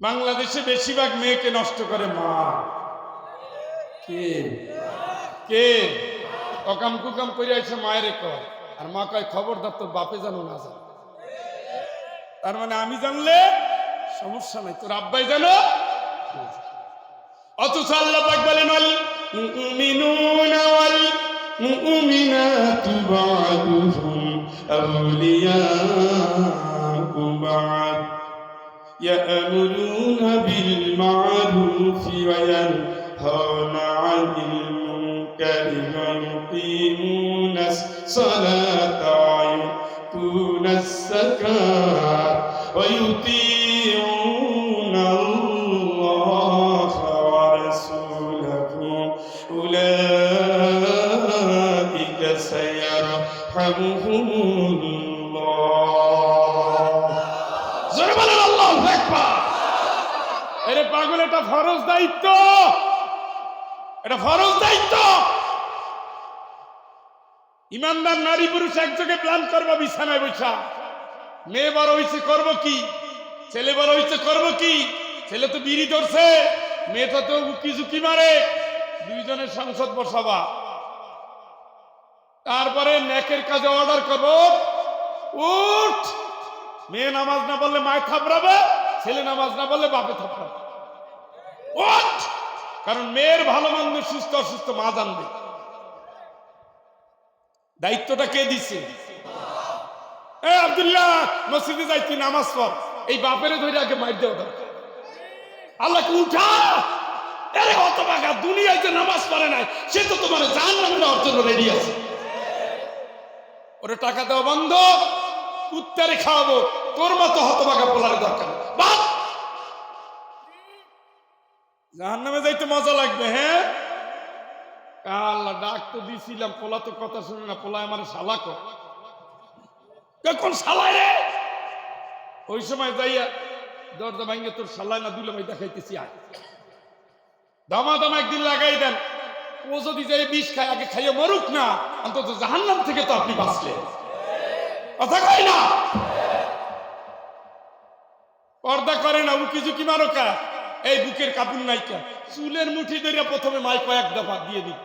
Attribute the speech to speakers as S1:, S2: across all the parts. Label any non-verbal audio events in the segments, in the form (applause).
S1: বাংলাদেশে বেশিরভাগ মেয়েকে নষ্ট করে মা। কে? কে? অকাম কুকাম করে আসে মায়ের কয়। আর মা কয়, খবরদার তোর বাপে জানো না জানো। তার মানে আমি জানলে সমস্যা নাই, তোর আব্বাই জানো? অথচ আল্লাহ পাক বলেন, ওয়াল মুমিনুনা ওয়াল মুমিনাতু বা'দুহুম আউলিয়াউ বা'দ। يأمرون بالمعروف وينهون عن المنكر ويقيمون الصلاة ويؤتون الزكاة ويطيعون الله ورسوله. أولئك سيرحمهم الله. এটা ফরজ দায়িত্ব। এটা ফরজ দায়িত্ব। ইমানদার নারী পুরুষ একযোগে প্ল্যান করব, বিছানায় বসা মেয়ে বড় হয়েছে করব কি? ছেলে বড় হয়েছে করব কি? ছেলে তো বিড়ি ধরছে মেয়েটা তো উকি ঝুঁকি মারে। দুইজনের সংসদ বসাবা। তারপরে নেকের কাজে অর্ডার করব। উঠ! মেয়ে নামাজ না বললে মায় থাপড়াবে, ছেলে নামাজ না বললে বাপে থাপড়াবে। ওঠ কারণ মেয়ের ভালো মন্দ সুস্থ অসুস্থ মা জানবে। দায়িত্বটা কে দিছে? এ আব্দুল্লাহ, মসজিদে যাই, তুই নামাজ পড়। এই বাপেরে ধরে আগে মার দেওয়া দরকার। আল্লাহকে উঠা! আরে অত বাগা দুনিয়ায় যে নামাজ পড়ে নাই, সে তো তোমার জান নামে জন্য রেডি আছে। ওরে টাকা দেওয়া বন্ধ, কুত্তারে খাওয়াবো, তোর মতো হতবাগা পোলার দরকার নেই। জাহান নামে যাইতে মজা লাগবে হ্যাঁ? আল্লাহ ডাক তো দিছিলাম, পোলা তো কথা শুনে না, পোলা আমার শালা কর কোন শালায় রে? ওই সময় যাইয়া দরজা ভাঙ্গে তোর শালায় না দুলে ভাই দেখাইতেছি আয়। দমা দমা একদিন লাগাই দেন, ও যদি যাই বিষ খায়, আগে খাইয়ে মরুক না, অন্তত জাহান্নাম থেকে তো আপনি বাঁচলেন কথা কয় না? পর্দা করে না উকি ঝুঁকি মারো কা? এই বুকের কাপড় নাইকা চুলের মুঠি ধরে প্রথমে মাই কয়েক দফা দিয়ে দিই।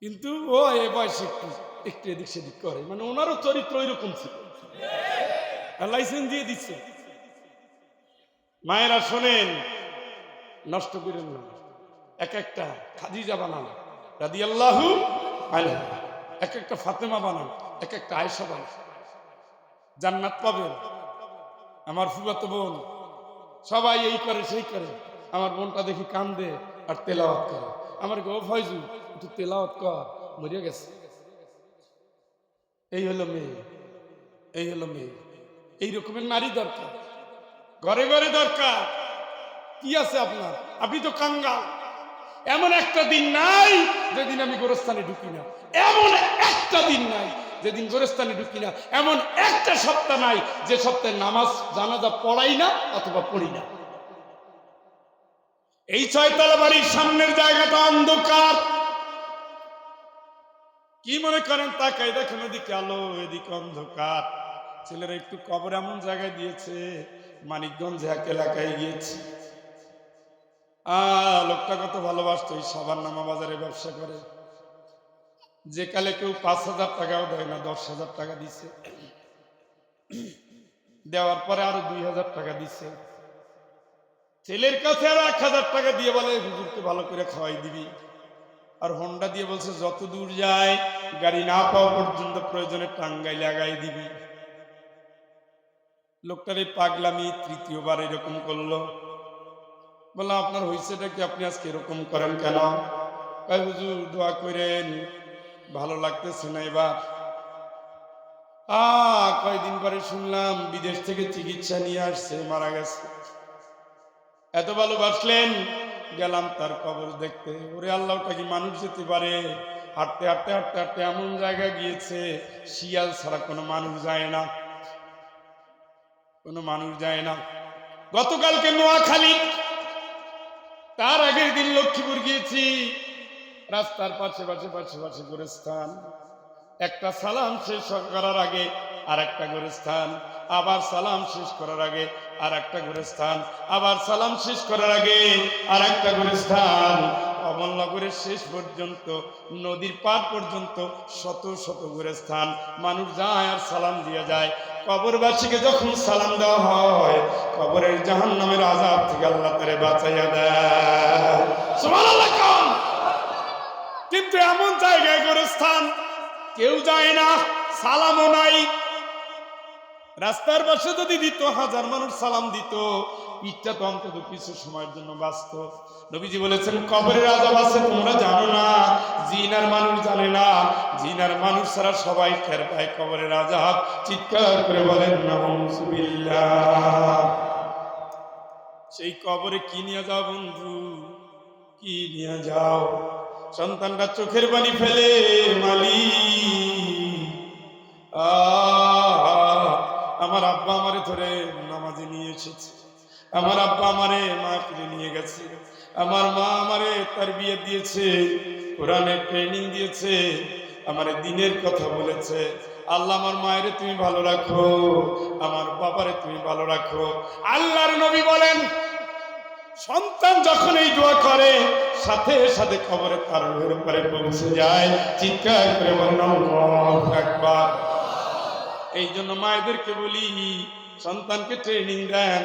S1: কিন্তু ও এ বয়সে একটু একটু এদিক সেদিক করে। মানে ওনারও চরিত্র ওইরকম ছিল। লাইসেন্স দিয়ে দিচ্ছে। মায়েরা শোনেন, নষ্ট করেন না। এক একটা খাদিজা বানান রাদি আল্লাহু এক একটা ফাতেমা বানান, এক একটা আয়সা বানান। জান্নাত পাবেন। আমার ফুবাতো বোন সবাই এই করে, সেই করে। আমার বোনটা দেখি কান্দে আর তেলাওয়াত করে। আমার গো ফয়জু, একটু তেলাওয়াত কর, মরিয়া গেছে। এই হলো মেয়ে, এই হলো মেয়ে। এই রকমের নারী দরকার। ঘরে ঘরে দরকার। কি আছে আপনার? আপনি তো কাঙ্গাল। এমন একটা দিন নাই যেদিন আমি গোরস্থানে ঢুকি না। এমন একটা দিন যেদিন গোরস্থানে ঢুকি না, এমন একটা সপ্তাহ নাই যে সপ্তাহে নামাজ, জানাজা পড়াই না অথবা পড়ি না। এই ছয়তলা বাড়ির সামনের জায়গাটা অন্ধকার। কি মনে করেন তাকাই দেখেন ওদিকে আলো, এদিকে অন্ধকার। ছেলেরা একটু কবর এমন জায়গায় দিয়েছে, মানিকগঞ্জ এক এলাকায় গিয়েছে। আহ, লোকটা কত ভালোবাসতো, এই সাবান নামা বাজারে ব্যবসা করে। যে কালে কেউ পাঁচ হাজার টাকাও দেয় না, দশ হাজার টাকা দিছে। দেওয়ার পরে আরও দুই হাজার টাকা দিছে। ছেলের কাছে আর এক হাজার টাকা দিয়ে বলে হুজুরকে ভালো করে খাওয়াই দিবি। আর হোন্ডা দিয়ে বলছে, যত দূর যায়, গাড়ি না পাওয়া পর্যন্ত প্রয়োজনে টাঙ্গাই লাগাই দিবি। লোকটার এই পাগলামি তৃতীয়বার এরকম করল। বললাম, আপনার হয়েছেটা কি? আপনি আজকে এরকম করেন কেন? হুজুর, দোয়া করেন। ভালো লাগতেছে না এবার। আ, কয়দিন পরে শুনলাম বিদেশ থেকে চিকিৎসা নিয়ে আসছে, মারা গেছে। এত ভালোবাসলেন, গেলাম তার কবর দেখতে। ওরে আল্লাহটা কি মানুষ যেতে পারে? হাঁটতে হাঁটতে হাঁটতে হাঁটতে এমন জায়গায় গিয়েছে, শিয়াল ছাড়া কোনো মানুষ যায় না। কোনো মানুষ যায় না। গতকালকে নোয়াখালী, তার আগের দিন লক্ষ্মীপুর গিয়েছি। রাস্তার পাশে পাশে পাশে পাশে করে স্থান একটা সালাম শেষ করার আগে আর একটা গোরস্থান। আবার সালাম শেষ করার আগে আর একটা গুরুস্থান। আবার সালাম শেষ করার আগে আর একটা গুরুস্থান। অমলনগরের শেষ পর্যন্ত, নদীর পার পর্যন্ত শত শত ঘুরে স্থান মানুষ যায় আর সালাম দিয়ে যায়। কবরবাসীকে যখন সালাম দেওয়া হয়, কবরের জাহান নামের আজাব থেকে আল্লাহ তারে বাঁচাইয়া দেয়? কিন্তু এমন জায়গায় গোরস্থান, কেউ যায় না, সালামও নাই। রাস্তার পাশে যদি দিত, হাজার মানুষ সালাম দিত ইচ্ছা তো অন্তত কিছু সময়ের জন্য বাঁচত। নবীজি বলেছেন, কবরের আজাব আছে, তোমরা জানো না, জিনার মানুষ জানে না, জিনার মানুষ ছাড়া সবাই টের পায় কবরের আজাব চিৎকার করে বলেন সেই কবরে কি নিয়ে যাও বন্ধু? কি নিয়ে যাও? সন্তানরা চোখের পানি ফেলে মালি আমার আব্বা আমারে ধরে নামাজে নিয়ে এসেছে। আমার আব্বা আমারে মা ফিরে নিয়ে গেছে। আমার মা আমারে তার বিয়ে দিয়েছে, কোরআনের ট্রেনিং দিয়েছে, আমারে দিনের কথা বলেছে। আল্লাহ আমার মায়ের তুমি ভালো রাখো, আমার বাবারে তুমি ভালো রাখো। আল্লাহর নবী বলেন সন্তান যখন এই দোয়া করে, সাথে সাথে খবরে তার উপরে পৌঁছে যায়। চিৎকার করে আকবার। এই জন্য মায়েদেরকে বলি, সন্তানকে ট্রেনিং দেন,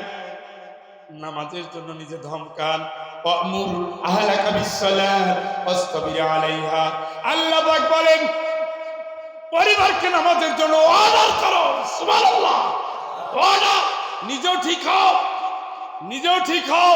S1: নামাজের জন্য নিজে ধমকান। আল্লাহ বলেন, পরিবারকে নামাজের জন্য অর্ডার করো অর্ডার নিজেও ঠিক হও, নিজেও ঠিক হও।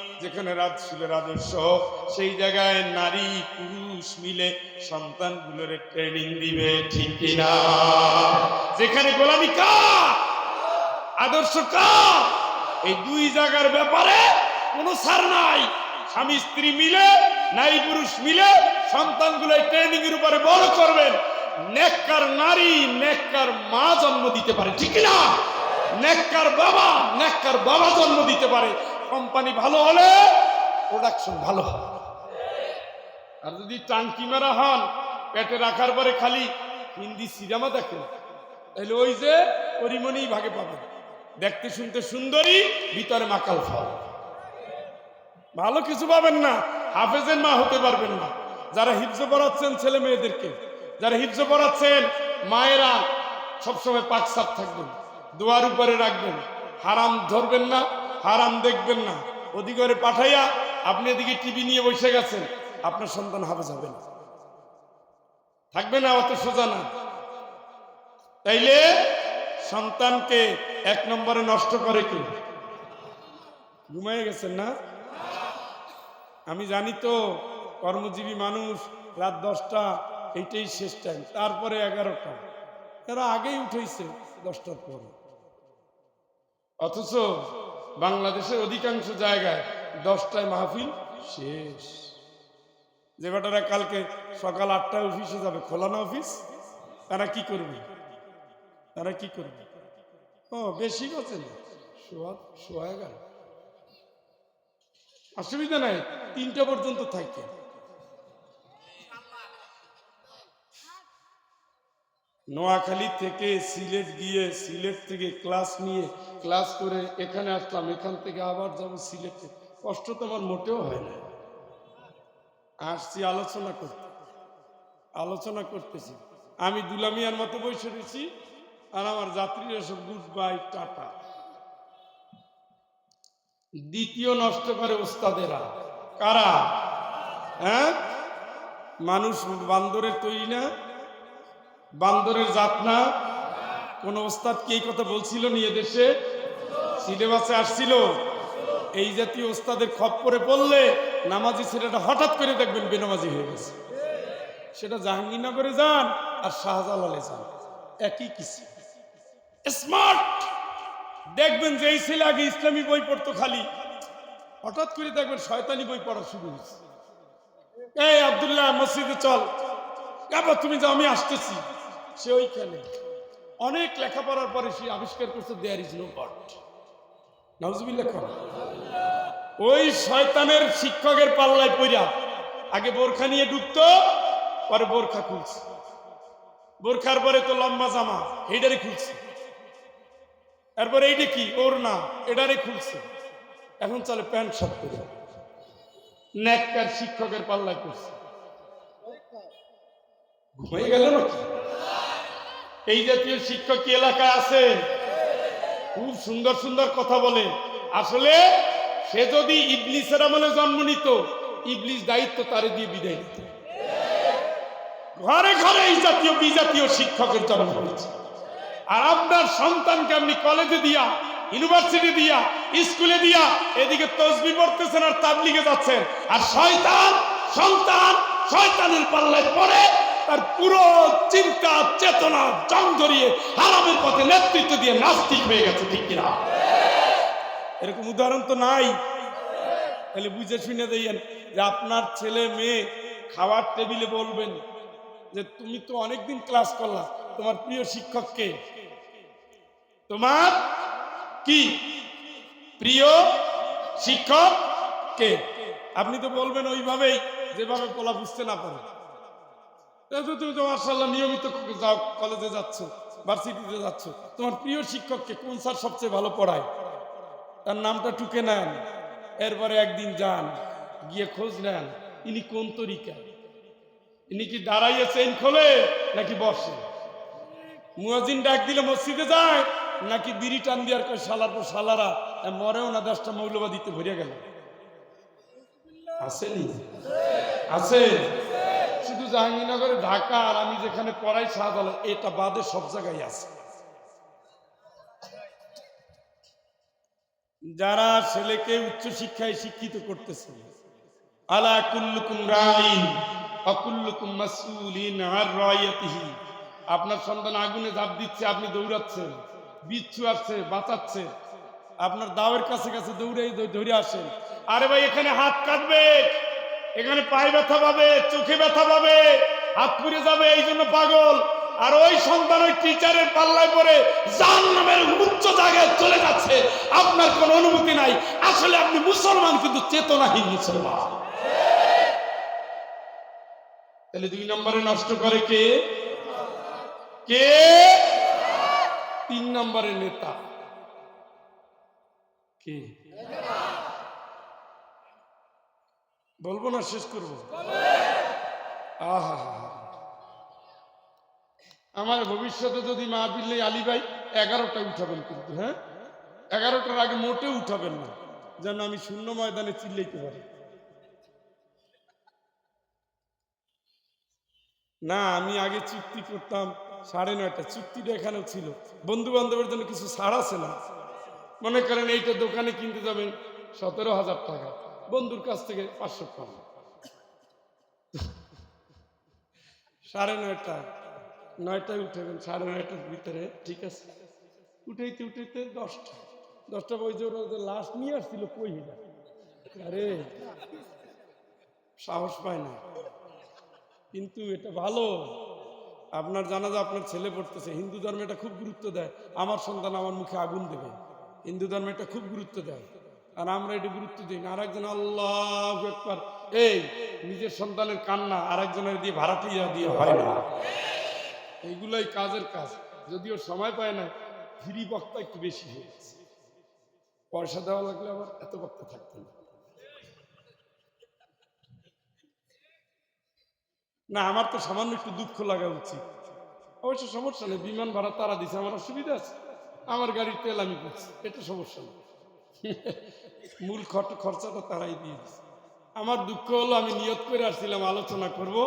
S1: যেখানে রাজসুলের আদর্শ সেই জায়গায় নারী পুরুষ মিলে সন্তানগুলোর ট্রেনিং দিবে, ঠিক কিনা? যেখানে গোলামি কার? আদর্শ কার? এই দুই জায়গার ব্যাপারে কোনো সার নাই। স্বামী, স্ত্রী মিলে, নারী, পুরুষ মিলে সন্তানগুলো ট্রেনিং এর উপরে বড় করবেন। নেককার নারী, নেককার মা জন্ম দিতে পারে, ঠিক না নেককার বাবা নেককার বাবা জন্ম দিতে পারে। কোম্পানি ভালো হলে প্রোডাকশন ভালো হবে। আর যদি টাঙ্কি মারা হন, পেটে রাখার পরে খালি হিন্দি সিনেমা দেখেন, তাহলে ওই যে পরিমণি ভাগে পাবেন। দেখতে শুনতে সুন্দরী, ভিতরে মাকাল ফল। ভালো কিছু পাবেন না, হাফেজের মা হতে পারবেন না। যারা হিফজ পড়াচ্ছেন ছেলে মেয়েদেরকে, যারা হিফজ পড়াচ্ছেন, মায়েরা সবসময় পাক সাপ থাকবেন, দোয়ার উপরে রাখবেন, হারাম ধরবেন না। হারাম দেখবেন না। অধিকারে পাঠাইয়া আপনি এদিকে টিভি নিয়ে বসে গেছেন। আপনার সন্তান হাফেজ হবে না। থাকবে না, অত সোজা না। তাইলে সন্তানকে এক নম্বরে নষ্ট করে কি? ঘুমাই গেছেন না? আমি জানি তো, কর্মজীবী মানুষ রাত দশটা, এইটাই শেষ টাইম তারপরে এগারোটা। এরা আগেই উঠেছে দশটার পরে। অথচ বাংলাদেশের অধিকাংশ জায়গায় দশটায় মাহফিল শেষ। যে বেটারা কালকে সকাল আটটায় অফিসে যাবে খোলানো অফিস? তারা কি করবে? তারা কি করবে? ও, বেশি গেছে না অসুবিধা নাই, তিনটা পর্যন্ত থাকে। নোয়াখালী থেকে সিলেট গিয়ে, সিলেট থেকে ক্লাস নিয়ে ক্লাস করে এখানে আসলাম, এখান থেকে আবার যাব সিলেটে। কষ্ট তো আমার মোটেও হয় না। আসছি, আলোচনা করতে। আলোচনা করতেছি। আমি দুলামিয়ার মতো বসে রয়েছি আর আমার যাত্রীরা সব গুড বাই, টাটা। দ্বিতীয় নষ্ট করে ওস্তাদেরা কারা? হ্যাঁ? মানুষ বান্দরের তৈরি না? বান্দরের জাত না? কোন ওস্তাদ কি এই কথা বলছিল নিয়ে দেশে সিলেবাসে আসছিল। এই জাতীয় ওস্তাদের খপ্পরে পড়লে নামাজি ছেলেটা হঠাৎ করে দেখবেন বেনামাজি হয়ে গেছে। সেটা জাহাঙ্গীরনগরে যান আর শাহজালালে যান। একই কিছু স্মার্ট! দেখবেন যে এই ছেলে আগে ইসলামী বই পড়তো খালি। হঠাৎ করে দেখবেন শয়তানি বই পড়া শুরু হয়েছে। এই আব্দুল্লাহ, মসজিদে চল। এবার তুমি যাও, আমি আসতেছি। সে ওইখানে। অনেক লেখাপড়ার পরে সে আবিষ্কার করছে দেয়ার ইজ নো গড কর। ওই শয়তানের শিক্ষকের পাল্লায় পইরা আগে বোরখা নিয়ে ঢুকতো, পরে বোরখা খুলছে। বোরখার পরে তো লম্বা জামা এইটারে খুলছে। এরপরে এইটা কি? ওর না এটারে খুলছে। এখন চলে প্যান্ট শার্ট করে ন্যাক্কার শিক্ষকের পাল্লায় করছে ঘুমিয়ে গেল নাকি? এই জাতীয় শিক্ষক কি এলাকায় আছে খুব সুন্দর সুন্দর কথা বলে আসলে সে যদি ইবলিসের আমলে জন্ম নিত, ইবলিস দায়িত্ব তারে দিয়ে বিদায় নিত। ঘরে ঘরে এই জাতীয় বিজাতীয় শিক্ষকের জন্ম হয়েছে। আর আপনার সন্তানকে আপনি কলেজে দিয়া, ইউনিভার্সিটি দিয়া, স্কুলে দিয়া এদিকে তসবি পড়তেছেন আর তাবলিগে যাচ্ছেন। আর শয়তান, সন্তান শয়তানের পাল্লায় পড়ে তার পুরো চিন্তা, চেতনা জং ধরিয়ে হারামের পথে নেতৃত্ব দিয়ে নাস্তিক হয়ে গেছে, ঠিক কিনা? এরকম উদাহরণ তো নাই। তাহলে বুঝে শুনে দিয়েন যে আপনার ছেলে, মেয়ে খাওয়ার টেবিলে বলবেন যে, তুমি তো অনেকদিন ক্লাস করলা, তোমার প্রিয় শিক্ষককে তোমার কি? প্রিয় শিক্ষক কে? আপনি তো বলবেন ওইভাবেই, যেভাবে পোলা বুঝতে না পারে। এই তো তুমি তো মার্শাল্লাহ নিয়মিত যাও কলেজে যাচ্ছ ভার্সিটিতে যাচ্ছ। তোমার প্রিয় শিক্ষককে কোন স্যার সবচেয়ে ভালো পড়ায়? তার নামটা টুকে নেন, এরপরে একদিন যান, গিয়ে খোঁজ নেন, ইনি কোন তরিকা ইনি কি দাঁড়াইয়ে চেন খোলে, নাকি বসে? মুয়াজিন ডাক দিলে মসজিদে যায়, নাকি বিড়ি টান দিয়ার কয়, শালার পর সালারা মরেও না দশটা মৌলবাদিতে ভরিয়া গেল? আসেনি? আছে শুধু জাহাঙ্গীরনগরে, ঢাকা, আর আমি যেখানে পড়াই শাহজালাল, এটা বাদে সব জায়গায় আছে। যারা ছেলেকে উচ্চ শিক্ষায় শিক্ষিত করতেছে, আলা কুল্লুকুম রাইন, অকুল্লুকুম আর আপনার সন্তান আগুনে ঝাঁপ দিচ্ছে, আপনি দৌড়াচ্ছেন, বিচ্ছু আসছে, বাঁচাচ্ছে। আপনার দাওয়ের কাছে কাছে দৌড়ে ধরে আসেন আরে ভাই, এখানে হাত কাটবে। এখানে পায়ে ব্যথা পাবে, চোখে ব্যথা পাবে, হাত পুড়ে যাবে, এই জন্য পাগল। আর ওই সন্তান ওই টিচারের পাল্লায় পরে জান নামের উচ্চ জায়গায় চলে যাচ্ছে। আপনার কোনো অনুভূতি নাই। আসলে আপনি মুসলমান, কিন্তু চেতনাহীন মুসলমান। তাহলে দুই নম্বরে নষ্ট করে কে? কে? তিন নম্বরে নেতা। কে? বলব না, শেষ করব? আহা আমার ভবিষ্যতে যদি মা পিল্লে আলী ভাই এগারোটা উঠাবেন কিন্তু হ্যাঁ? এগারোটার আগে মোটে উঠাবেন না, যেন আমি শূন্য ময়দানে চিল্লাইতে পারি। না, আমি আগে চুক্তি করতাম সাড়ে নয়টা চুক্তিটা এখানেও ছিল। বন্ধু বান্ধবের জন্য কিছু ছাড় আছে না? মনে করেন এইটা দোকানে কিনতে যাবেন সতেরো হাজার টাকা। বন্ধুর কাছ থেকে পাঁচশো টাকা সাড়ে নয়টা, নয়টায় উঠেবেন, সাড়ে নয়টার ভিতরে, ঠিক আছে? উঠেইতে উঠেইতে দশটা দশটা বই ওরা লাস্ট নিয়ে আসছিল কই আরে, সাহস পায় না। কিন্তু এটা ভালো। আপনার জানা যে আপনার ছেলে পড়তেছে, হিন্দু ধর্মে এটা খুব গুরুত্ব দেয়। আমার সন্তান আমার মুখে আগুন দেবে। হিন্দু ধর্মে এটা খুব গুরুত্ব দেয়। আর আমরা এটা গুরুত্ব দিই না। আরেকজন আল্লাহ এই, নিজের সন্তানের কান্না আরেকজনের দিয়ে ভাড়াটিয়া দিয়ে হয় না। এইগুলোই কাজের কাজ। যদিও সময় পায় না, ফ্রি বক্তা একটু বেশি হয়ে গেছে। পয়সা দেওয়া লাগলে আবার এত বক্তা থাকতো না। না, আমার তো সামান্য একটু দুঃখ লাগা উচিত। অবশ্য সমস্যা নেই, বিমান ভাড়া তারা দিছে, আমার অসুবিধা আছে। আমার গাড়ির তেল আমি করছি এটা সমস্যা নেই (laughs) মূল খরচ খরচাটা তারাই দিয়ে দিচ্ছে আমার দুঃখ হলো, আমি নিয়ত করে আসছিলাম, আলোচনা করব।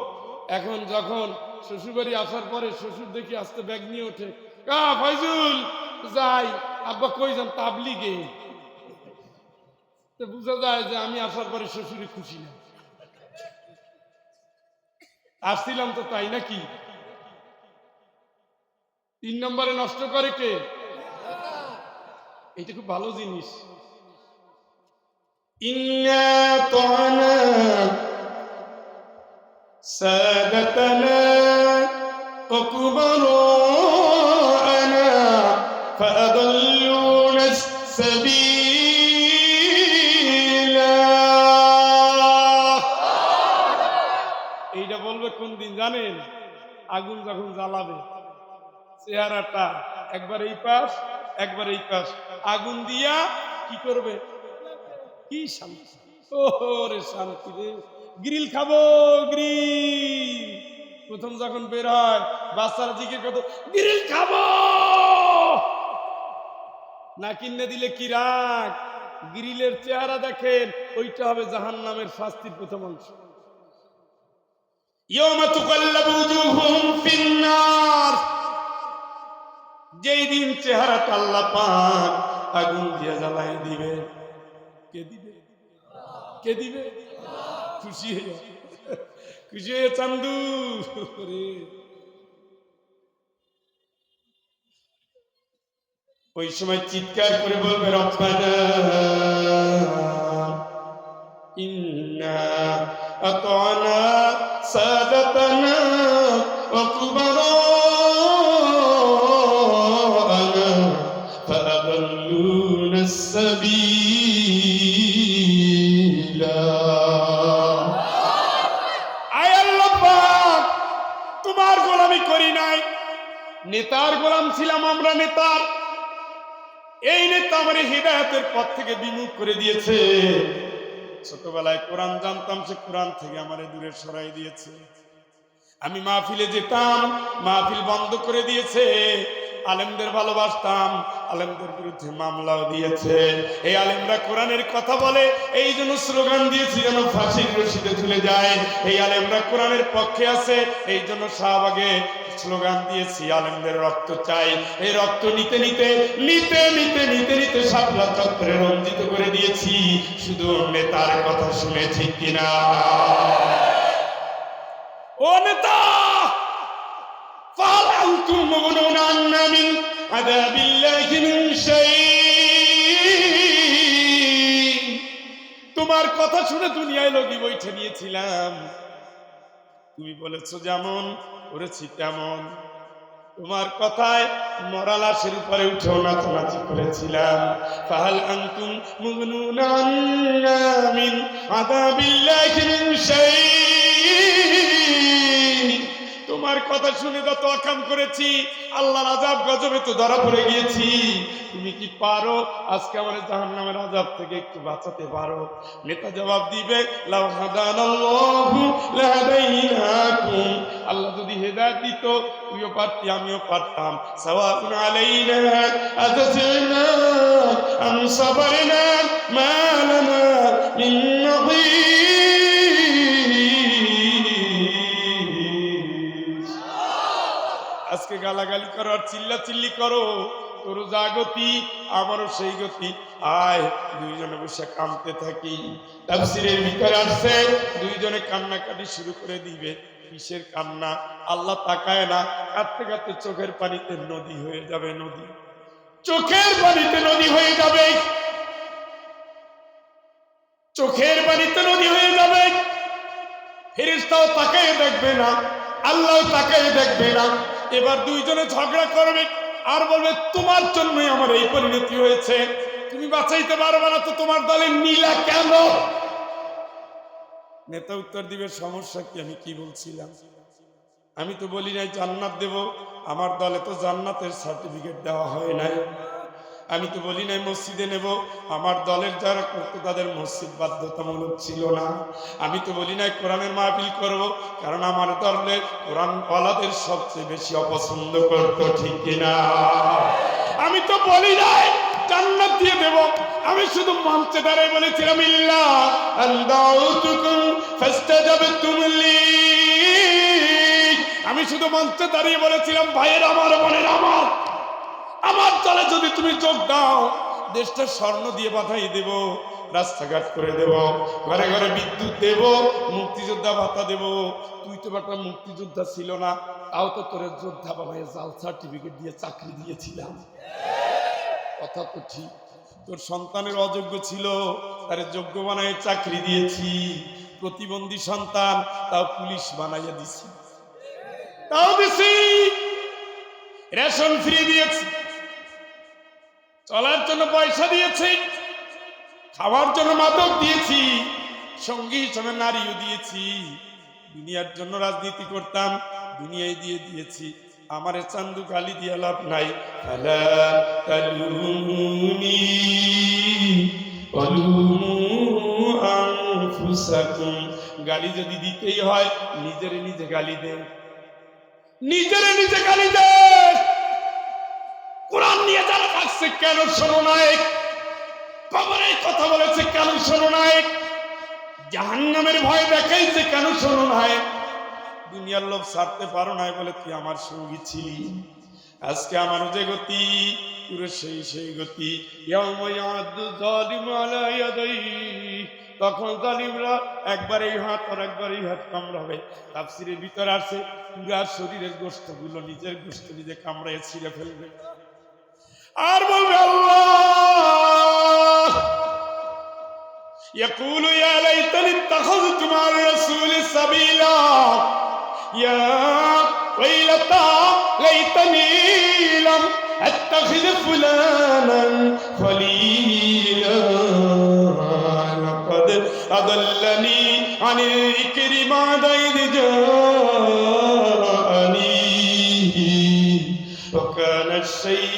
S1: এখন যখন শ্বশুরবাড়ি আসার পরে শ্বশুর দেখি আসতে ব্যাগ নিয়ে ওঠে। কা যাই। আব্বা কই যান, তাবলিগে। তো বোঝা যায় যে আমি আসার পরে শ্বশুরে খুশি না। আসছিলাম তো তাই নাকি? তিন নম্বরে নষ্ট করে কে? এটা খুব ভালো জিনিস। إنا طعنا سادتنا وكبراءنا فأضلونا السبيل এইটা বলবে কোন দিন জানেন আগুন যখন জ্বালাবে চেহারাটা একবার এই পাশ একবার এই পাশ আগুন দিয়া কি করবে কি শান্তি? ওরে শান্তি রে। গ্রিল খাব, গ্রিল। প্রথম যখন বের হয়, বাচ্চারা দিকে কত গ্রিল খাব! না কিনে দিলে কি রাগ? গ্রিলের চেহারা দেখেন, ওইটা হবে জাহান নামের শাস্তির প্রথম অংশ। যেই দিন চেহারাটা আল্লাহ পাক আগুন দিয়ে জ্বালাই দিবে। কে দিবে? কে দিবে? খুশি হয়ে খুশি হয়ে চান্দু। ওই সময় চিৎকার করে বলবে, রব্বানা, ইন্না আতানা সাদাতানা ওয়া কুবারানা নেতার গোলাম ছিলাম আমরা নেতার। এই নেতা আমার হৃদায়তের পথ থেকে বিমুখ করে দিয়েছে। ছোটবেলায় কোরআন জানতাম, সে কোরআন থেকে আমার দূরে সরাই দিয়েছে। আমি মাহফিলে যেতাম, মাহফিল বন্ধ করে দিয়েছে। আলেমদের ভালোবাসতাম, আলেমদের বিরুদ্ধে মামলাও দিয়েছে। এই আলেমরা কোরআনের কথা বলে, এই জন্য স্লোগান দিয়েছি যেন ফাঁসির রশিদে চলে যায়। এই আলেমরা কোরআনের পক্ষে আছে, এই জন্য শাহবাগে স্লোগান দিয়েছি, আলেমদের রক্ত চাই। এই রক্ত নিতে নিতে নিতে নিতে নিতে নিতে শাপলা চক্রে রঞ্জিত করে দিয়েছি। শুধু নেতার কথা শুনেছি কিনা? ও فهل أنتم مغنون عنا من عذاب الله من شيء তোমার কথা শুনে দুনিয়ায় লগি বইঠে নিয়েছিলাম তুমি বলেছো যেমন করেছি তেমন তোমার কথায় মরা লাশের উপরে উঠেও নাচানাচি করেছিলাম ফাহাল আনতুম মুগনুন আন্না মিন আযাবিল্লাহি কথা শুনে যত অকাম করেছি, আল্লাহর আজাব গজবে তো ধরা পড়ে গিয়েছি। তুমি কি পারো? আজকে আমার জাহান নামের আজাব থেকে একটু বাঁচাতে পারো? নেতা জবাব দিবে আল্লাহ যদি হেদায়েত দিত, তুইও পারতি, আমিও পারতাম। সাওয়াউন আলাইনা আজকে গালাগালি করো আর চিল্লা চিল্লি করো। তোর যা গতি, আমারও সেই গতি। আয়, দুইজনে বসে কামতে থাকি। তাফসিরের ভিতরে আসছে, দুইজনে কান্নাকাটি শুরু করে দিবে। কিসের কান্না? আল্লাহ তাকায় না, কাঁদতে কাঁদতে চোখের পানিতে নদী হয়ে যাবে নদী। চোখের পানিতে নদী হয়ে যাবে। চোখের পানিতে নদী হয়ে যাবে। ফেরিস্তাও তাকাই দেখবে না আল্লাহ তাকাই দেখবে না। এবার দুইজনে ঝগড়া করবে আর বলবে, তোমার জন্যই আমার এই পরিণতি হয়েছে। তুমি বাঁচাইতে পারবে না তো তোমার দলে নীলা কেন? নেতা উত্তর দিবে, সমস্যা কি? আমি কি বলছিলাম? আমি তো বলি নাই, জান্নাত দেব। আমার দলে তো জান্নাতের সার্টিফিকেট দেওয়া হয় নাই। আমি তো বলি নাই মসজিদে নেব। আমার দলের যারা করতো তাদের মসজিদ বাধ্যতামূলক ছিল না। আমি তো বলি নাই কোরআনের মাহফিল করব, কারণ আমার দলে কোরআন ওয়ালাদের সবচেয়ে বেশি অপছন্দ করতো, ঠিক কিনা আমি তো বলি নাই জান্নাত দিয়ে দেব। আমি শুধু মঞ্চে দাঁড়াই বলেছিলাম, ইল্লা আন্দাউতুকুম ফাস্তাজাবতুম লি। আমি শুধু মঞ্চে দাঁড়িয়ে বলেছিলাম, ভাইয়ের, আমার বোনের, আমার আমার দলে যদি তুমি যোগ দাও, দেশটা স্বর্ণ দিয়ে বাধাই দেব, রাস্তাঘাট করে দেব, ঘরে ঘরে বিদ্যুৎ দেব, মুক্তিযোদ্ধা ভাতা দেব। তুই তো একটা মুক্তিযোদ্ধা ছিল না, তাও তো তোর যোদ্ধা বাবায় জাল সার্টিফিকেট দিয়ে চাকরি দিয়েছিলাম। কথা তো ঠিক। তোর সন্তানের অযোগ্য ছিল, তার যোগ্য বানায় চাকরি দিয়েছি। প্রতিবন্ধী সন্তান, তাও পুলিশ বানাইয়া দিছি। তাও দিছি। রেশন ফ্রি দিয়েছি। চলার জন্য পয়সা দিয়েছি, খাওয়ার জন্য মাদক দিয়েছি, সঙ্গী হিসেবে নারীও দিয়েছি। দুনিয়ার জন্য রাজনীতি করতাম, দুনিয়ায় দিয়ে দিয়েছি। আমারে চান্দু গালি দিয়ে লাভ নাই। গালি যদি দিতেই হয়, নিজেরে নিজে গালি দেন। নিজেরে নিজে গালি দে থাকছে কেন শোনো নাই কবরে কথা বলেছে, কেন শোনো নাই জাহান্নামের ভয় দেখাইছে কেন শোনো নাই দুনিয়ার লোক ছাড়তে পারো নাই বলে তুই আমার সঙ্গী ছিলি। আজকে আমার যে গতি, পুরো সেই সেই গতি। তখন জালিমরা একবার এই হাত আর একবার এই হাত কামড়াবে। তাফসিরের ভিতর আছে পুরা শরীরের গোষ্ঠগুলো নিজের গোষ্ঠ নিজে কামড়ায় ছিঁড়ে ফেলবে। আর বলবে আল্লাহ يقول يا ليتني اتخذت مع الرسول سبيلا يا ويلتى ليتني لم اتخذ فلانا خليلا لقد اضلني عن الذكر بعد اذ جاءني وكان الشيطان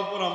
S1: আর জোরে